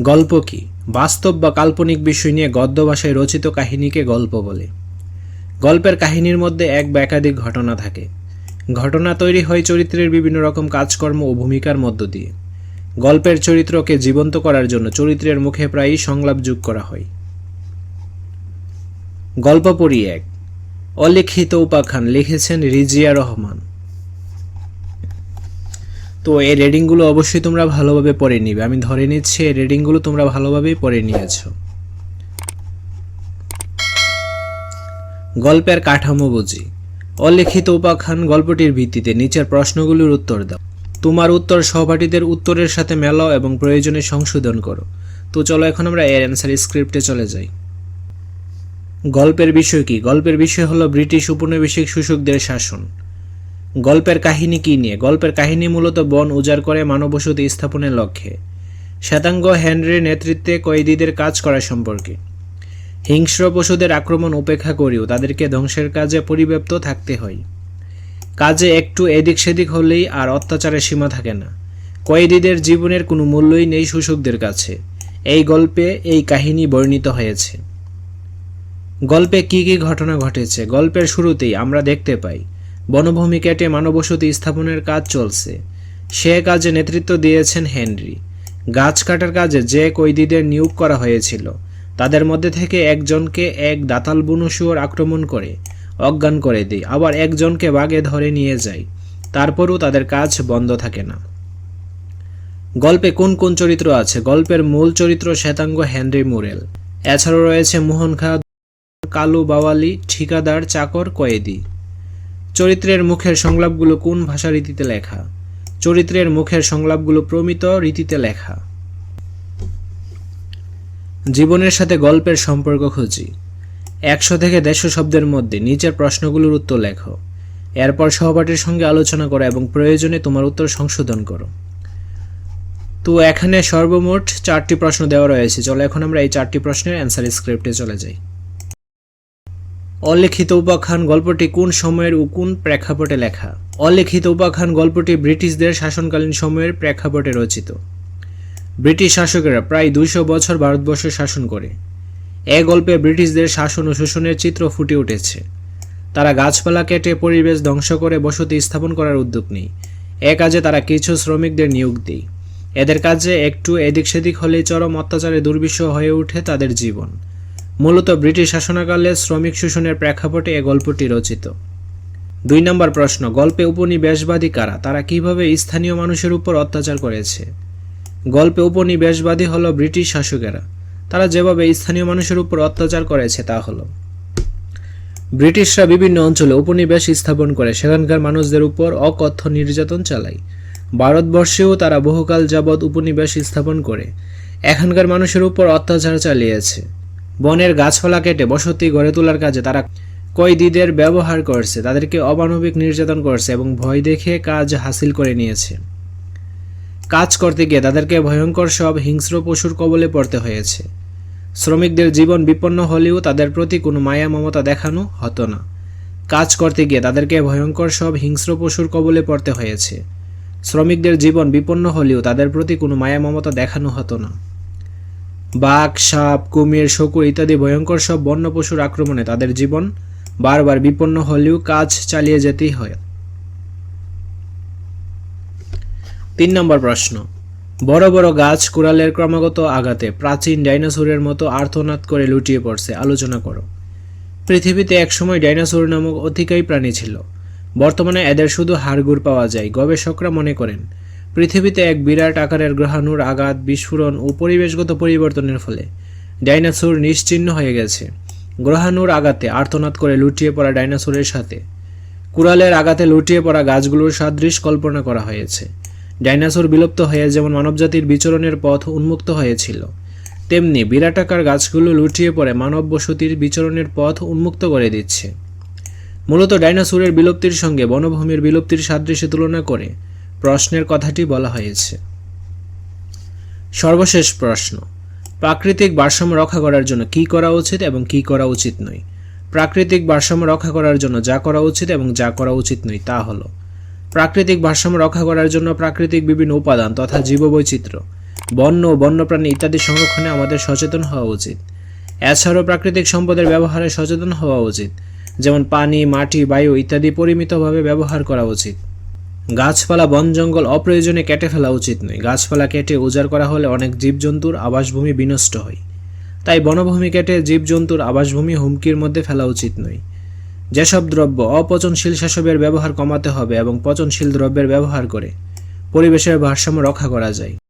গল্প কি? বাস্তব বা কাল্পনিক বিষয় নিয়ে গদ্য ভাষায় রচিত কাহিনীকে গল্প বলে। গল্পের কাহিনীর মধ্যে এক বা একাধিক ঘটনা থাকে। ঘটনা তৈরি হয় চরিত্রের বিভিন্ন রকম কাজকর্ম ও ভূমিকার মধ্য দিয়ে। গল্পের চরিত্রকে জীবন্ত করার জন্য চরিত্রের মুখে প্রায়ই সংলাপ যোগ করা হয়। গল্প পড়ি এক। অলিখিত উপাখ্যান লিখেছেন রিজিয়া রহমান। তো এই রেডিংগুলো অবশ্যই তোমরা ভালোভাবে পড়ে নিবে। আমি ধরে নিচ্ছি, এই রেডিংগুলো তোমরা ভালোভাবেই পড়ে নিয়েছো। গল্পের কাঠামো বুঝি। অলিখিত উপাখ্যান গল্পটির ভিত্তিতে নিচের প্রশ্নগুলির উত্তর দাও। তোমার উত্তর সহপাঠীদের উত্তরের সাথে মেলাও এবং প্রয়োজনে সংশোধন করো। তো চলো এখন আমরা এর অ্যান্সার স্ক্রিপ্টে চলে যাই। গল্পের বিষয় কি? গল্পের বিষয় হলো ব্রিটিশ উপনিবেশিক শাসকদের শাসন। গল্পের কাহিনী কি নিয়ে? গল্পের কাহিনী মূলত বন উজাড় করে মানবসতি স্থাপনের লক্ষ্যে। শ্বেতাঙ্গ হেনরির নেতৃত্বে কয়েদিদের কাজ করা সম্পর্কে। হিংস্র পশুদের আক্রমণ উপেক্ষা করেও তাদেরকে ধ্বংসের কাজে পরিব্যাপ্ত থাকতে হয়। কাজে একটু এদিক সেদিক হলেই আর অত্যাচারের সীমা থাকে না। কয়েদিদের জীবনের কোনো মূল্যই নেই শোষকদের কাছে। এই গল্পে এই কাহিনী বর্ণিত হয়েছে। গল্পে কি কি ঘটনা ঘটেছে? গল্পের শুরুতেই আমরা দেখতে পাই বনভূমি কেটে মানবসতি স্থাপনের কাজ চলছে। সে কাজে নেতৃত্ব দিয়েছেন হেনরি। গাছ কাটার কাজে যে কয়েদিদের নিয়োগ করা হয়েছিল, তাদের মধ্যে থেকে একজনকে এক দাতাল বুনুশুয়োর আক্রমণ করে, অজ্ঞান করে দেয় আবার একজনকে বাগে ধরে নিয়ে যায় তারপরও তাদের কাজ বন্ধ থাকে না। গল্পে কোন কোন চরিত্র আছে? গল্পের মূল চরিত্র শ্বেতাঙ্গ হেনরি মুরেল। এছাড়াও রয়েছে মোহন খা কালু বাওয়ালি, ঠিকাদার চাকর কয়েদি। চরিত্রের মুখের সংলাপগুলো কোন ভাষা রীতিতে লেখা? চরিত্রের মুখের সংলাপগুলো প্রমিত রীতিতে লেখা। জীবনের সাথে গল্পের সম্পর্ক খুঁজি। একশো থেকে দেড়শো শব্দের মধ্যে নিচের প্রশ্নগুলোর উত্তর লেখো। এরপর সহপাঠীর সঙ্গে আলোচনা করো এবং প্রয়োজনে তোমার উত্তর সংশোধন করো। তো এখানে সর্বমোট চারটি প্রশ্ন দেওয়া রয়েছে। চলো এখন আমরা এই চারটি প্রশ্নের অ্যান্সার স্ক্রিপ্টে চলে যাই। অলিখিত উপাখ্যান গল্পটি কোন সময়ের ও কোন প্রেক্ষাপটে লেখা? অলিখিত উপাখ্যান গল্পটি ব্রিটিশদের শাসনকালীন সময়ের প্রেক্ষাপটে রচিত। ব্রিটিশ শাসকেরা প্রায় দুইশো বছর ভারতবর্ষ শাসন করে। এ গল্পে ব্রিটিশদের শাসন ও শোষণের চিত্র ফুটে উঠেছে। তারা গাছপালা কেটে পরিবেশ ধ্বংস করে বসতি স্থাপন করার উদ্যোগ নেই এ কাজে তারা কিছু শ্রমিকদের নিয়োগ দেয়। এদের কাজে একটু এদিক সেদিক হলে চরম অত্যাচারে দুর্বিষহ হয়ে ওঠে তাদের জীবন। মূলত ব্রিটিশ শাসনকালে শ্রমিক শোষণের প্রেক্ষাপটে এ গল্পটি রচিত। দুই নম্বর প্রশ্ন, গল্পে উপনিবেশবাদী কারা? তারা কীভাবে স্থানীয় মানুষের উপর অত্যাচার করেছে? গল্পে উপনিবেশবাদী হলো ব্রিটিশ শাসকেরা। তারা যেভাবে স্থানীয় মানুষের উপর অত্যাচার করেছে, তা হলো। ব্রিটিশরা বিভিন্ন অঞ্চলে উপনিবেশ স্থাপন করে, সেখানকার মানুষদের উপর অকথ্য নির্যাতন চালায়। ভারতবর্ষেও তারা বহুকাল যাবৎ উপনিবেশ স্থাপন করে, এখানকার মানুষের উপর অত্যাচার চালিয়েছে। বনের গাছপালা কেটে বসতি গড়ে তোলার কাজে তারা কয়েদিদের ব্যবহার করছে, তাদেরকে অমানবিক নির্যাতন করছে এবং ভয় দেখে কাজ হাসিল করে নিয়েছে। কাজ করতে গিয়ে তাদেরকে ভয়ঙ্কর সব হিংস্র পশুর কবলে পড়তে হয়েছে। শ্রমিকদের জীবন বিপন্ন হলেও তাদের প্রতি কোনো মায়া মমতা দেখানো হতো না। কাজ করতে গিয়ে তাদেরকে ভয়ঙ্কর সব হিংস্র পশুর কবলে পড়তে হয়েছে। শ্রমিকদের জীবন বিপন্ন হলেও তাদের প্রতি কোনো মায়া মমতা দেখানো হতো না। বাঘ, সাপ, কুমির শকুর ইত্যাদি ভয়ঙ্কর সব বন্য পশুর আক্রমণে তাদের জীবন বারবার বিপন্ন হলেও কাজ চালিয়ে যেতেই হয়। তিন নম্বর প্রশ্ন। বড় বড় গাছ কুড়ালের ক্রমাগত আঘাতে প্রাচীন ডাইনোসরের মতো আর্তনাদ করে লুটিয়ে পড়ছে। আলোচনা করো। পৃথিবীতে একসময় ডাইনোসর নামক অতিকাই প্রাণী ছিল। বর্তমানে এদের শুধু হাড়গুড় পাওয়া যায়, গবেষকরা মনে করেন। পৃথিবীতে এক বিরাট আকারের গ্রহাণুর আঘাত, বিস্ফোরণ ও পরিবেশগত পরিবর্তনের ফলে ডাইনোসর নিশ্চিহ্ন হয়ে গেছে। গ্রহাণুর আঘাতে আর্তনাদ করে লুটিয়ে পড়া ডাইনোসরের সাথে। কুড়ালের আঘাতে লুটিয়ে পড়া গাছগুলোর সাদৃশ কল্পনা করা হয়েছে। ডাইনোসর বিলুপ্ত হয়ে যেমন মানবজাতির বিচরণের পথ উন্মুক্ত হয়েছিল, তেমনি বিরাটাকার গাছগুলো লুটিয়ে পড়ে মানব বসতির বিচরণের পথ উন্মুক্ত করে দিচ্ছে। মূলত ডাইনোসরের বিলুপ্তির সঙ্গে বনভূমির বিলুপ্তির সাদৃশ্যে তুলনা করে প্রশ্নের কথাটি বলা হয়েছে। সর্বশেষ প্রশ্ন, প্রাকৃতিক ভারসাম্য রক্ষা করার জন্য কি করা উচিত এবং কি করা উচিত নয়? প্রাকৃতিক ভারসাম্য রক্ষা করার জন্য যা করা উচিত এবং যা করা উচিত নয় তা হলো, প্রাকৃতিক ভারসাম্য রক্ষা করার জন্য প্রাকৃতিক বিভিন্ন উপাদান তথা জীববৈচিত্র্য, বন্য ও বন্যপ্রাণী ইত্যাদি সংরক্ষণে আমাদের সচেতন হওয়া উচিত। এছাড়াও প্রাকৃতিক সম্পদের ব্যবহারে সচেতন হওয়া উচিত, যেমন পানি, মাটি, বায়ু ইত্যাদি পরিমিতভাবে ব্যবহার করা উচিত। গাছপালা, বন জঙ্গল অপ্রয়োজনে কেটে ফেলা উচিত নয়। গাছপালা কেটে উজাড় করা হলে অনেক জীবজন্তুর আবাসভূমি বিনষ্ট হয়। তাই বনভূমি কেটে জীবজন্তুর আবাসভূমি হুমকির মধ্যে ফেলা উচিত নয়। যেসব দ্রব্য অপচনশীল সেসবের ব্যবহার কমাতে হবে এবং পচনশীল দ্রব্যের ব্যবহার করে পরিবেশের ভারসাম্য রক্ষা করা যায়।